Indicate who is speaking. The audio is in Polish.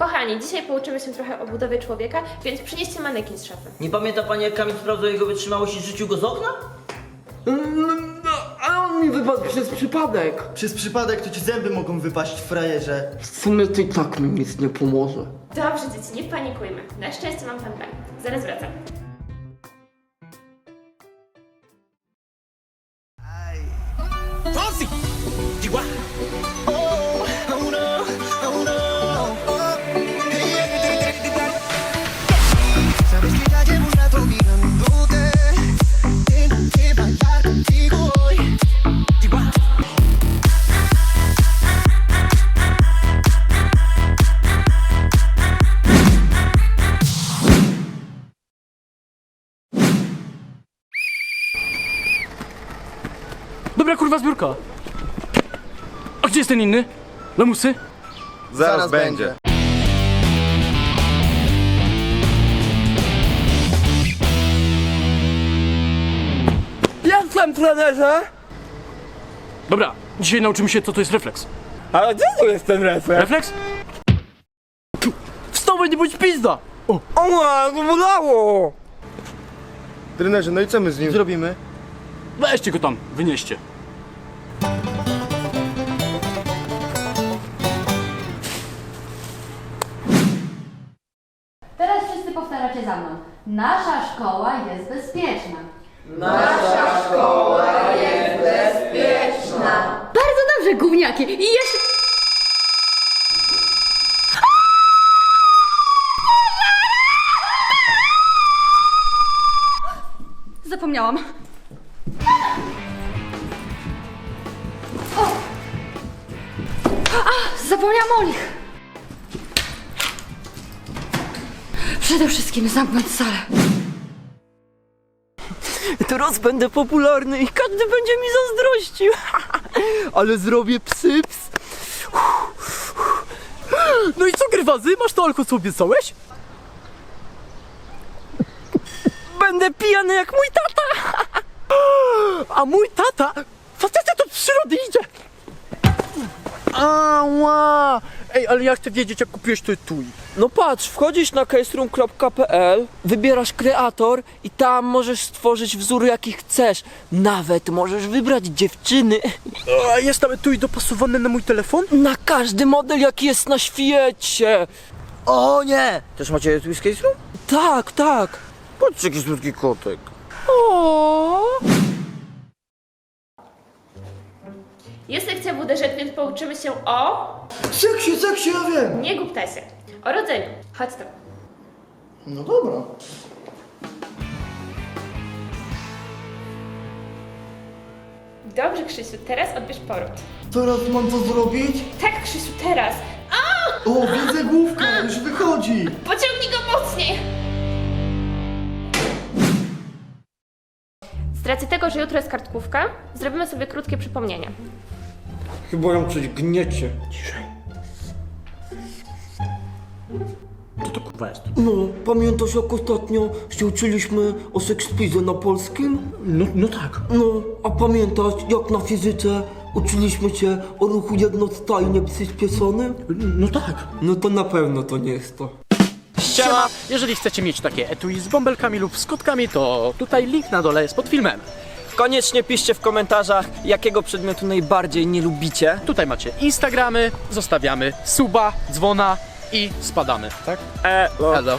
Speaker 1: Kochani, dzisiaj pouczymy się trochę o budowie człowieka, więc przynieście manekin z szafy.
Speaker 2: Nie pamięta pani jak Kamil sprawdzał jego wytrzymałość i rzucił go z okna?
Speaker 3: Mm, No, a on mi wypadł przez przypadek.
Speaker 4: Przez przypadek to ci zęby mogą wypaść, frajerze.
Speaker 3: W sumie to i tak mi nic nie pomoże.
Speaker 1: Dobrze, dzieci, nie panikujmy. Na szczęście mam tam plan. Zaraz wracam.
Speaker 5: Sabes
Speaker 6: Dobra kurwa zbiórka. A gdzie jest ten inny? Lamusy?
Speaker 7: Zaraz, będzie.
Speaker 3: Jestem trenerze!
Speaker 6: Dobra, dzisiaj nauczymy się co to jest refleks.
Speaker 3: Ale gdzie tu jest ten refleks?
Speaker 6: Refleks? Tu. Wstawaj, nie bądź pizda! O,
Speaker 3: O, to bolało!
Speaker 7: Trenerze, no i co my z nim zrobimy?
Speaker 6: Weźcie go tam, wynieście.
Speaker 8: Teraz wszyscy powtarzacie za mną. Nasza szkoła jest bezpieczna. Bardzo dobrze, gówniaki. I jeszcze... Zapomniałam. Zapomniałam o nich. Przede wszystkim zamknąć salę.
Speaker 3: Teraz będę popularny i każdy będzie mi zazdrościł. Ale zrobię psyps.
Speaker 6: No i co grywazy? Masz to alko co obiecałeś?
Speaker 3: Będę pijany jak mój tata.
Speaker 6: A mój tata, faceta to przyrody idzie. Ała! Ej, ale ja chcę wiedzieć jak kupiłeś to etui.
Speaker 3: No patrz, wchodzisz na caseroom.pl, wybierasz kreator i tam możesz stworzyć wzór jaki chcesz. Nawet możesz wybrać dziewczyny
Speaker 6: A jest tam etui dopasowany na mój telefon?
Speaker 3: na każdy model jaki jest na świecie.
Speaker 2: O nie! Też macie tu z case room?
Speaker 3: Tak, tak.
Speaker 2: Patrz jaki słodki kotek.
Speaker 1: Jest lekcja WDŻ, więc pouczymy się o...
Speaker 4: Seksie, seksie, ja wiem!
Speaker 1: Nie guptaj się. O rodzeniu. Chodź tu.
Speaker 4: No dobra.
Speaker 1: Dobrze, Krzysiu, teraz odbierz poród.
Speaker 4: Teraz mam co zrobić?
Speaker 1: Tak, Krzysiu, teraz.
Speaker 4: O, widzę główkę, już wychodzi!
Speaker 1: Pociągnij go mocniej! Z racji tego, że jutro jest kartkówka, zrobimy sobie krótkie przypomnienie.
Speaker 3: Chyba ją coś gniecie.
Speaker 6: Co to kurwa jest?
Speaker 3: No, pamiętasz jak ostatnio się uczyliśmy o sekspizie na polskim?
Speaker 6: No, no tak.
Speaker 3: No, a pamiętasz jak na fizyce uczyliśmy się o ruchu jednostajnie przyspieszonym?
Speaker 6: No tak.
Speaker 3: No to na pewno to nie jest to.
Speaker 6: Siema! Jeżeli chcecie mieć takie etui z bąbelkami lub z kotkami, to tutaj link na dole jest pod filmem.
Speaker 9: Koniecznie piszcie w komentarzach, jakiego przedmiotu najbardziej nie lubicie.
Speaker 6: Tutaj macie Instagramy, zostawiamy suba, dzwona i spadamy, tak? Elo.